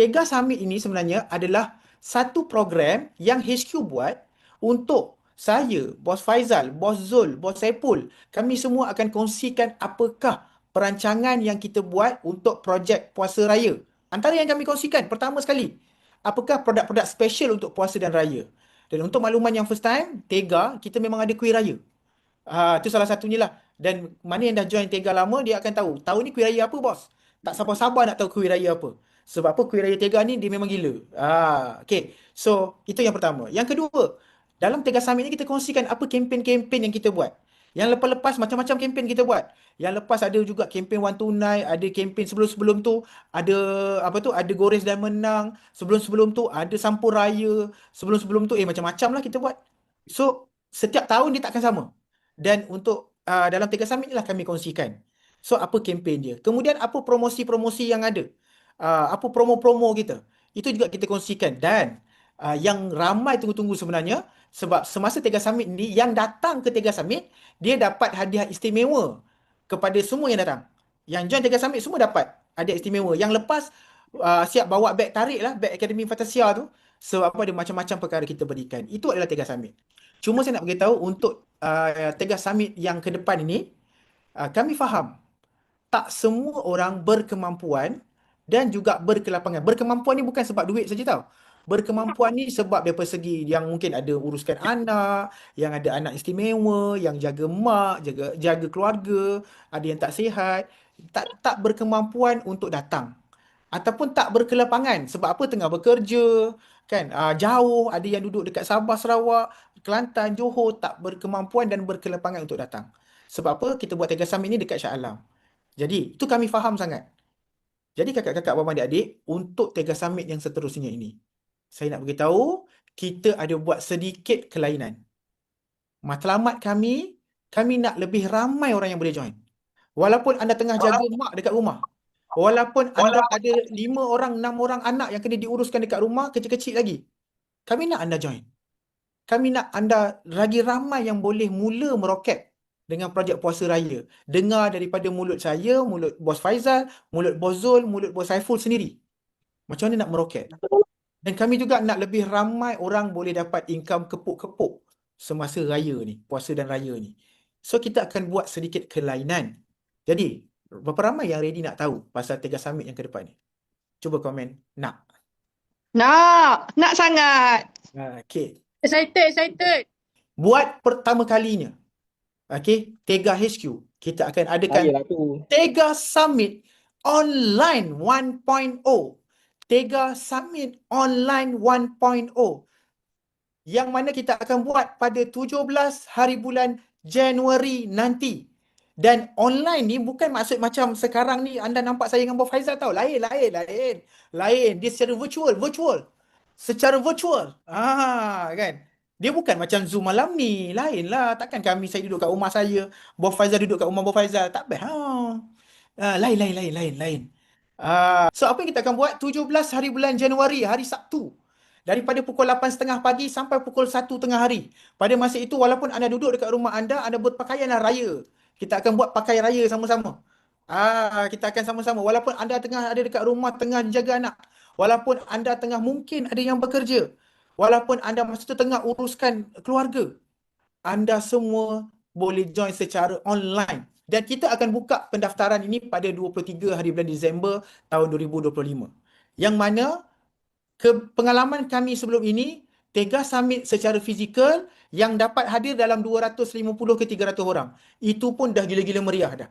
Tega Summit ini sebenarnya adalah satu program yang HQ buat untuk saya, Bos Faizal, Bos Zul, Bos Saipul, kami semua akan kongsikan apakah perancangan yang kita buat untuk projek puasa raya. Antara yang kami kongsikan, pertama sekali, apakah produk-produk special untuk puasa dan raya. Dan untuk makluman yang first time, Tega, kita memang ada kuih raya. Uh, itu salah satunya lah. Dan mana yang dah join Tega lama, dia akan tahu. Tahun ni kuih raya apa, bos? Tak sabar-sabar nak tahu kuih raya apa. Sebab apa kuih raya Tega ni dia memang gila. Ah, okay. So, itu yang pertama. Yang kedua, dalam Tega Summit ni kita kongsikan apa kempen-kempen yang kita buat. Yang lepas-lepas macam-macam kempen kita buat. Yang lepas ada juga kempen to Nine, ada kempen sebelum-sebelum tu ada apa tu, ada gores dan menang. Sebelum-sebelum tu ada sampur raya. Sebelum-sebelum tu eh macam-macam lah kita buat. So, setiap tahun dia takkan sama. Dan untuk uh, dalam Tega Summit ni lah kami kongsikan. So, apa kempen dia. Kemudian apa promosi-promosi yang ada uh, apa promo-promo kita. Itu juga kita kongsikan dan uh, yang ramai tunggu-tunggu sebenarnya sebab semasa Tega Summit ni yang datang ke Tega Summit dia dapat hadiah istimewa kepada semua yang datang. Yang join Tega Summit semua dapat hadiah istimewa. Yang lepas uh, siap bawa beg tarik lah, beg Akademi Fantasia tu. Sebab apa ada macam-macam perkara kita berikan. Itu adalah Tega Summit. Cuma saya nak beritahu untuk uh, Tega Summit yang ke depan ini, uh, kami faham tak semua orang berkemampuan dan juga berkelapangan. Berkemampuan ni bukan sebab duit saja tau. Berkemampuan ni sebab daripada segi yang mungkin ada uruskan anak, yang ada anak istimewa, yang jaga mak, jaga jaga keluarga, ada yang tak sihat, tak tak berkemampuan untuk datang. Ataupun tak berkelapangan sebab apa tengah bekerja, kan? Uh, jauh, ada yang duduk dekat Sabah, Sarawak, Kelantan, Johor tak berkemampuan dan berkelapangan untuk datang. Sebab apa kita buat Tega Summit ni dekat Shah Alam. Jadi, itu kami faham sangat. Jadi kakak-kakak abang adik-adik, untuk Tega Summit yang seterusnya ini, saya nak beritahu, kita ada buat sedikit kelainan. Matlamat kami, kami nak lebih ramai orang yang boleh join. Walaupun anda tengah jaga mak dekat rumah. Walaupun anda ada lima orang, enam orang anak yang kena diuruskan dekat rumah, kecil-kecil lagi. Kami nak anda join. Kami nak anda lagi ramai yang boleh mula meroket dengan projek puasa raya. Dengar daripada mulut saya, mulut bos Faizal, mulut bos Zul, mulut bos Saiful sendiri. Macam mana nak meroket? Dan kami juga nak lebih ramai orang boleh dapat income kepuk-kepuk semasa raya ni, puasa dan raya ni. So kita akan buat sedikit kelainan. Jadi, berapa ramai yang ready nak tahu pasal Tega Summit yang ke depan ni? Cuba komen, nak. Nak, nak sangat. Okay. Excited, excited. Buat pertama kalinya, okay, Tega HQ, kita akan adakan Ayalah. Tega Summit Online 1.0. Tega Summit Online 1.0. Yang mana kita akan buat pada 17 hari bulan Januari nanti. Dan online ni bukan maksud macam sekarang ni anda nampak saya dengan Bob Faizal tau. Lain, lain, lain. Lain. Dia secara virtual, virtual. Secara virtual. Ah, kan? Dia bukan macam Zoom malam ni. Lain lah. Takkan kami saya duduk kat rumah saya. Bob Faizal duduk kat rumah Bob Faizal. Tak best. Ha. Uh, lain, lain, lain, lain, lain. Uh, so apa yang kita akan buat? 17 hari bulan Januari, hari Sabtu. Daripada pukul 8.30 pagi sampai pukul 1 tengah hari. Pada masa itu, walaupun anda duduk dekat rumah anda, anda berpakaianlah raya. Kita akan buat pakai raya sama-sama. Ah, kita akan sama-sama. Walaupun anda tengah ada dekat rumah, tengah jaga anak. Walaupun anda tengah mungkin ada yang bekerja walaupun anda masa tu tengah uruskan keluarga, anda semua boleh join secara online. Dan kita akan buka pendaftaran ini pada 23 hari bulan Disember tahun 2025. Yang mana ke pengalaman kami sebelum ini, Tega Summit secara fizikal yang dapat hadir dalam 250 ke 300 orang. Itu pun dah gila-gila meriah dah.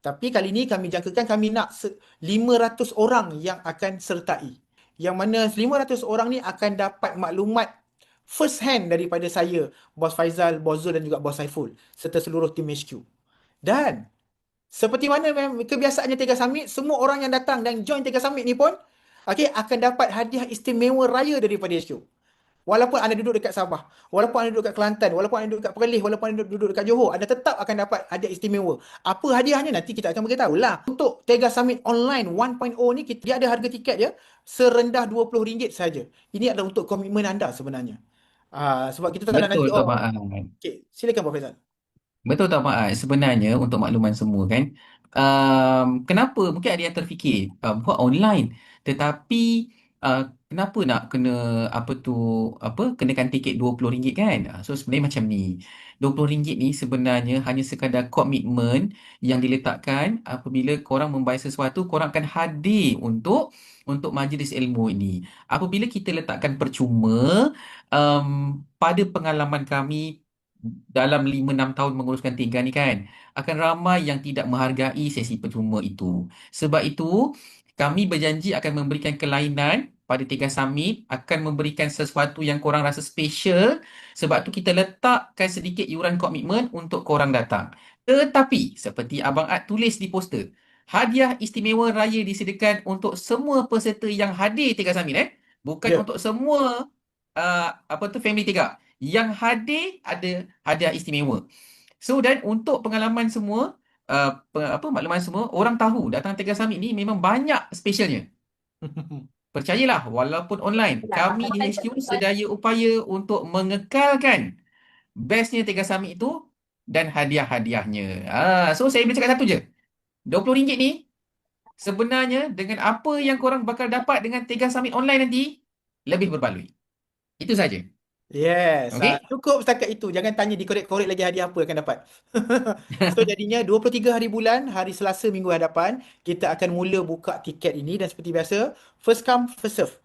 Tapi kali ini kami jangkakan kami nak 500 orang yang akan sertai yang mana 500 orang ni akan dapat maklumat first hand daripada saya, Bos Faizal, Bos Zul dan juga Bos Saiful serta seluruh tim HQ. Dan seperti mana kebiasaannya Tega Summit, semua orang yang datang dan join Tega Summit ni pun okay, akan dapat hadiah istimewa raya daripada HQ. Walaupun anda duduk dekat Sabah, walaupun anda duduk dekat Kelantan, walaupun anda duduk dekat Perlis, walaupun anda duduk dekat Johor, anda tetap akan dapat hadiah istimewa. Apa hadiahnya nanti kita akan beritahu lah. Untuk Tega Summit Online 1.0 ni, kita, dia ada harga tiket dia serendah RM20 saja. Ini adalah untuk komitmen anda sebenarnya. Uh, sebab kita tak nak nanti... Betul tak, oh, Okay, silakan Pak Faizal. Betul tak Pak Sebenarnya untuk makluman semua kan, um, kenapa mungkin ada yang terfikir uh, buat online tetapi uh, kenapa nak kena apa tu apa kenakan tiket RM20 kan? Ah, so sebenarnya macam ni. RM20 ni sebenarnya hanya sekadar komitmen yang diletakkan apabila korang membayar sesuatu korang akan hadir untuk untuk majlis ilmu ini. Apabila kita letakkan percuma um, pada pengalaman kami dalam 5-6 tahun menguruskan tiga ni kan akan ramai yang tidak menghargai sesi percuma itu. Sebab itu, kami berjanji akan memberikan kelainan pada Tiga Summit, akan memberikan sesuatu yang korang rasa special. Sebab tu kita letakkan sedikit yuran komitmen untuk korang datang. Tetapi, seperti Abang Ad tulis di poster, hadiah istimewa raya disediakan untuk semua peserta yang hadir Tiga Summit eh. Bukan Ya. untuk semua uh, apa tu family Tiga. Yang hadir ada hadiah istimewa. So dan untuk pengalaman semua uh, apa makluman semua orang tahu datang Tiga Summit ni memang banyak specialnya. Percayalah walaupun online kami di HQ sedaya upaya untuk mengekalkan bestnya Tiga Summit itu dan hadiah-hadiahnya. Ah so saya boleh cakap satu je. RM20 ni sebenarnya dengan apa yang korang bakal dapat dengan Tiga Summit online nanti lebih berbaloi. Itu saja. Yes, Okey? ah, cukup setakat itu. Jangan tanya dikorek-korek lagi hadiah apa akan dapat. So jadinya 23 hari bulan, hari Selasa minggu hadapan, kita akan mula buka tiket ini dan seperti biasa, first come, first serve.